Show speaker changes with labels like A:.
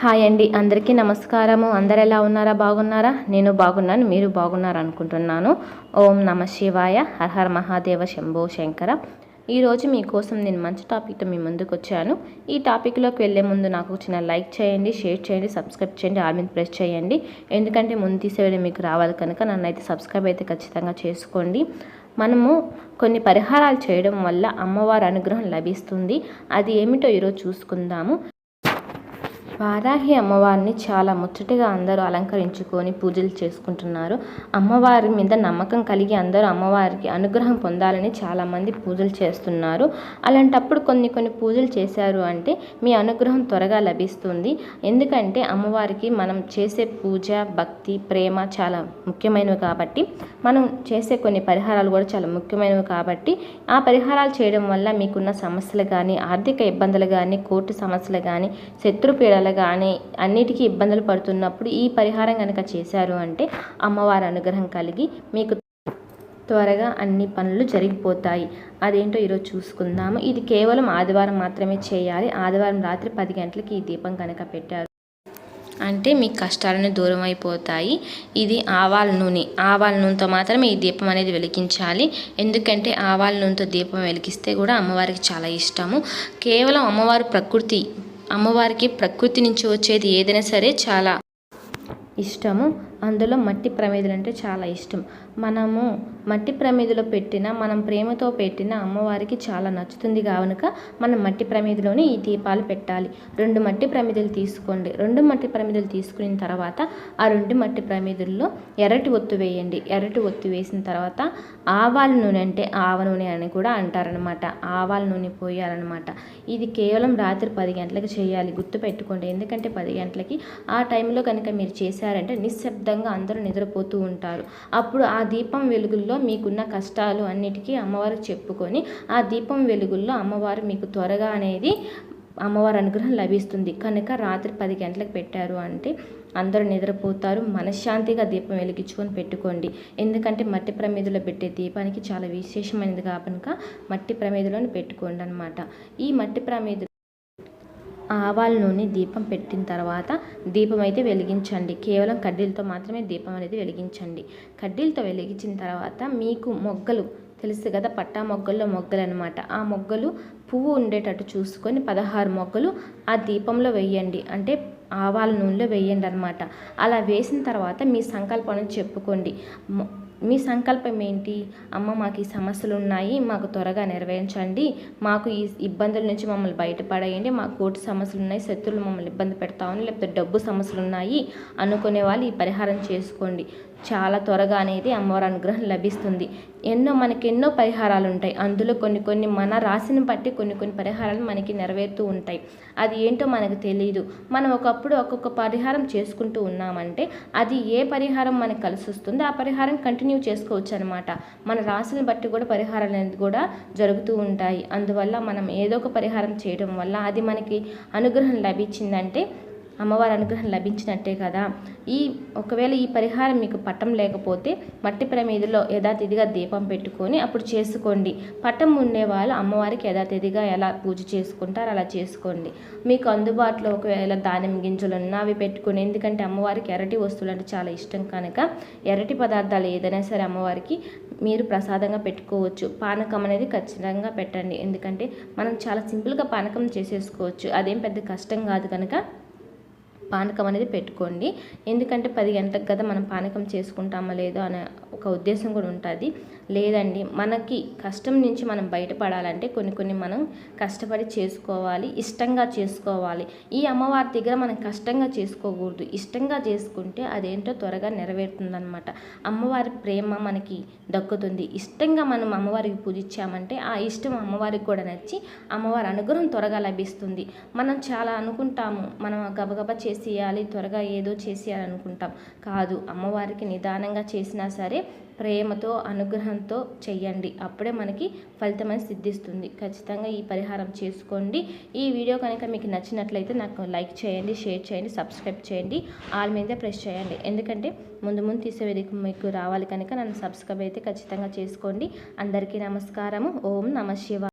A: Hi అండి. అందరికీ నమస్కారము. అందరు ఎలా ఉన్నారా? బాగున్నారా? నేను బాగున్నాను. మీరు బాగున్నారు అనుకుంటున్నాను ఓం నమ శివాయ. హర్హర్ మహాదేవ శంభో శంకర. ఈరోజు మీకోసం నేను మంచి టాపిక్తో మీ ముందుకు వచ్చాను. ఈ టాపిక్లోకి వెళ్ళే ముందు నాకు చిన్న లైక్ చేయండి షేర్ చేయండి సబ్స్క్రైబ్ చేయండి ఆల్ మీద ప్రెస్ చేయండి. ఎందుకంటే ముందు తీసేవేళ మీకు రావాలి కనుక నన్ను అయితే సబ్స్క్రైబ్ అయితే ఖచ్చితంగా చేసుకోండి. మనము కొన్ని పరిహారాలు చేయడం వల్ల అమ్మవారి అనుగ్రహం లభిస్తుంది. అది ఏమిటో ఈరోజు చూసుకుందాము. వారాహి అమ్మవారిని చాలా ముచ్చటగా అందరూ అలంకరించుకొని పూజలు చేసుకుంటున్నారు. అమ్మవారి మీద నమ్మకం కలిగి అందరూ అమ్మవారికి అనుగ్రహం పొందాలని చాలామంది పూజలు చేస్తున్నారు. అలాంటప్పుడు కొన్ని కొన్ని పూజలు చేశారు అంటే మీ అనుగ్రహం త్వరగా లభిస్తుంది. ఎందుకంటే అమ్మవారికి మనం చేసే పూజ భక్తి ప్రేమ చాలా ముఖ్యమైనవి కాబట్టి మనం చేసే కొన్ని పరిహారాలు కూడా చాలా ముఖ్యమైనవి కాబట్టి ఆ పరిహారాలు చేయడం వల్ల మీకున్న సమస్యలు కానీ ఆర్థిక ఇబ్బందులు కానీ కోర్టు సమస్యలు కానీ శత్రుపీడలు కలగానే అన్నిటికీ ఇబ్బందులు పడుతున్నప్పుడు ఈ పరిహారం కనుక చేశారు అంటే అమ్మవారి అనుగ్రహం కలిగి మీకు త్వరగా అన్ని పనులు జరిగిపోతాయి. అదేంటో ఈరోజు చూసుకుందాము. ఇది కేవలం ఆదివారం మాత్రమే చేయాలి. ఆదివారం రాత్రి పది గంటలకి ఈ దీపం కనుక పెట్టారు అంటే మీ కష్టాలను దూరం అయిపోతాయి. ఇది ఆవాల నూనె. ఆవాల నూనెతో మాత్రమే ఈ దీపం అనేది వెలిగించాలి. ఎందుకంటే ఆవాల నూనెతో దీపం వెలిగిస్తే కూడా అమ్మవారికి చాలా ఇష్టము. కేవలం అమ్మవారు ప్రకృతి అమ్మవారికి ప్రకృతి నుంచి వచ్చేది ఏదైనా సరే చాలా. ఇష్టము. అందులో మట్టి ప్రమిదలు అంటే చాలా ఇష్టం. మనము మట్టి ప్రమిదలో పెట్టిన మనం ప్రేమతో పెట్టిన అమ్మవారికి చాలా నచ్చుతుంది కనుక మనం మట్టి ప్రమిదలోనే ఈ దీపాలు పెట్టాలి. రెండు మట్టి ప్రమిదలు తీసుకోండి. రెండు మట్టి ప్రమిదలు తీసుకున్న తర్వాత ఆ రెండు మట్టి ప్రమిదల్లో ఎర్రటి ఒత్తు వేయండి. ఎర్రటి ఒత్తు వేసిన తర్వాత ఆవాల నూనె అంటే ఆవ నూనె అని కూడా అంటారనమాట ఆవాల నూనె పోయాలన్నమాట. ఇది కేవలం రాత్రి పది గంటలకు చేయాలి. గుర్తు పెట్టుకోండి ఎందుకంటే పది గంటలకి ఆ టైంలో కనుక మీరు చేశారంటే నిశ్శబ్దంగా అందరూ నిద్రపోతూ ఉంటారు. అప్పుడు ఆ దీపం వెలుగుల్లో మీకున్న కష్టాలు అన్నిటికీ అమ్మవారికి చెప్పుకొని ఆ దీపం వెలుగుల్లో అమ్మవారు మీకు త్వరగా అనేది అమ్మవారి అనుగ్రహం లభిస్తుంది. కనుక రాత్రి పది గంటలకు పెట్టారు అంటే అందరూ నిద్రపోతారు. మనశ్శాంతిగా దీపం వెలిగించుకొని పెట్టుకోండి. ఎందుకంటే మట్టి ప్రమిదలో పెట్టే దీపానికి చాలా విశేషమైనది కనుక మట్టి ప్రమిదలోని పెట్టుకోండి అనమాట ఈ మట్టి ప్రమిద ఆవాల నూనె దీపం పెట్టిన తర్వాత దీపం అయితే వెలిగించండి. కేవలం కడ్డీలతో మాత్రమే దీపం అనేది వెలిగించండి. కడ్డీలతో వెలిగించిన తర్వాత మీకు మొగ్గలు తెలుసు కదా పట్టా మొగ్గల్లో మొగ్గలు అనమాట ఆ మొగ్గలు పువ్వు ఉండేటట్టు చూసుకొని పదహారు మొగ్గలు ఆ దీపంలో వేయండి. అంటే ఆవాల నూనెలో వేయండి అనమాట అలా వేసిన తర్వాత మీ సంకల్పం చెప్పుకోండి. మీ సంకల్పం ఏంటి? అమ్మ మాకు ఈ సమస్యలు ఉన్నాయి మాకు త్వరగా నెరవేర్చండి. మాకు ఈ ఇబ్బందుల నుంచి మమ్మల్ని బయటపడేయండి. మాకు కోటి సమస్యలు ఉన్నాయి శత్రువులు మమ్మల్ని ఇబ్బంది పెడతామని లేకపోతే డబ్బు సమస్యలు ఉన్నాయి అనుకునే వాళ్ళు ఈ పరిహారం చేసుకోండి. చాలా త్వరగా అనేది అమ్మవారి అనుగ్రహం లభిస్తుంది. ఎన్నో మనకి ఎన్నో పరిహారాలు ఉంటాయి అందులో కొన్ని కొన్ని మన రాశిని బట్టి కొన్ని కొన్ని పరిహారాలు మనకి నెరవేరుతూ ఉంటాయి. అది ఏంటో మనకు తెలియదు మనం ఒకప్పుడు ఒక్కొక్క పరిహారం చేసుకుంటూ ఉన్నామంటే అది ఏ పరిహారం మనకు కలిసి వస్తుంది ఆ పరిహారం కంటిన్యూ చేసుకోవచ్చు అనమాట మన రాశిని బట్టి కూడా పరిహారాలు అనేది కూడా జరుగుతూ ఉంటాయి. అందువల్ల మనం ఏదో ఒక పరిహారం చేయడం వల్ల అది మనకి అనుగ్రహం లభించిందంటే అమ్మవారి అనుగ్రహం లభించినట్టే కదా. ఈ ఒకవేళ ఈ పరిహారం మీకు పట్టం లేకపోతే మట్టి ప్రమీదిలో యథాతిథిగా దీపం పెట్టుకొని అప్పుడు చేసుకోండి. పట్టం ఉండేవాళ్ళు అమ్మవారికి యథాతిథిగా ఎలా పూజ చేసుకుంటారు అలా చేసుకోండి. మీకు అందుబాటులో ఒకవేళ ధాన్యం గింజలు ఉన్నా అవి పెట్టుకొని ఎందుకంటే అమ్మవారికి ఎర్రటి వస్తువులు అంటే చాలా ఇష్టం కనుక ఎర్రటి పదార్థాలు ఏదైనా సరే అమ్మవారికి మీరు ప్రసాదంగా పెట్టుకోవచ్చు. పానకం అనేది ఖచ్చితంగా పెట్టండి. ఎందుకంటే మనం చాలా సింపుల్గా పానకం చేసేసుకోవచ్చు. అదేం పెద్ద కష్టం కాదు కనుక పానకం అనేది పెట్టుకోండి. ఎందుకంటే పది గంటలకు కదా మనం పానకం చేసుకుంటామా లేదో అనే ఒక ఉద్దేశం కూడా ఉంటుంది. లేదండి. మనకి కష్టం నుంచి మనం బయటపడాలంటే కొన్ని కొన్ని మనం కష్టపడి చేసుకోవాలి ఇష్టంగా చేసుకోవాలి. ఈ అమ్మవారి దగ్గర మనం కష్టంగా చేసుకోకూడదు. ఇష్టంగా చేసుకుంటే అదేంటో త్వరగా నెరవేరుతుందనమాట అమ్మవారి ప్రేమ మనకి దక్కుతుంది. ఇష్టంగా మనం అమ్మవారికి పూజించామంటే ఆ ఇష్టం అమ్మవారికి కూడా నచ్చి అమ్మవారి అనుగ్రహం త్వరగా లభిస్తుంది. మనం చాలా అనుకుంటాము. మనం గబగబా చేసి చేసేయాలి త్వరగా ఏదో చేసేయాలి అనుకుంటాం కాదు అమ్మవారికి నిదానంగా చేసినా సరే ప్రేమతో అనుగ్రహంతో చెయ్యండి. అప్పుడే మనకి ఫలితం అనేది సిద్ధిస్తుంది. ఖచ్చితంగా ఈ పరిహారం చేసుకోండి. ఈ వీడియో కనుక మీకు నచ్చినట్లయితే నాకు లైక్ చేయండి షేర్ చేయండి సబ్స్క్రైబ్ చేయండి. ఆల్ మీద ప్రెస్ చేయండి. ఎందుకంటే ముందు ముందు తీసే మీకు రావాలి కనుక నన్ను సబ్స్క్రైబ్ అయితే ఖచ్చితంగా చేసుకోండి. అందరికీ నమస్కారము. ఓం నమ శివ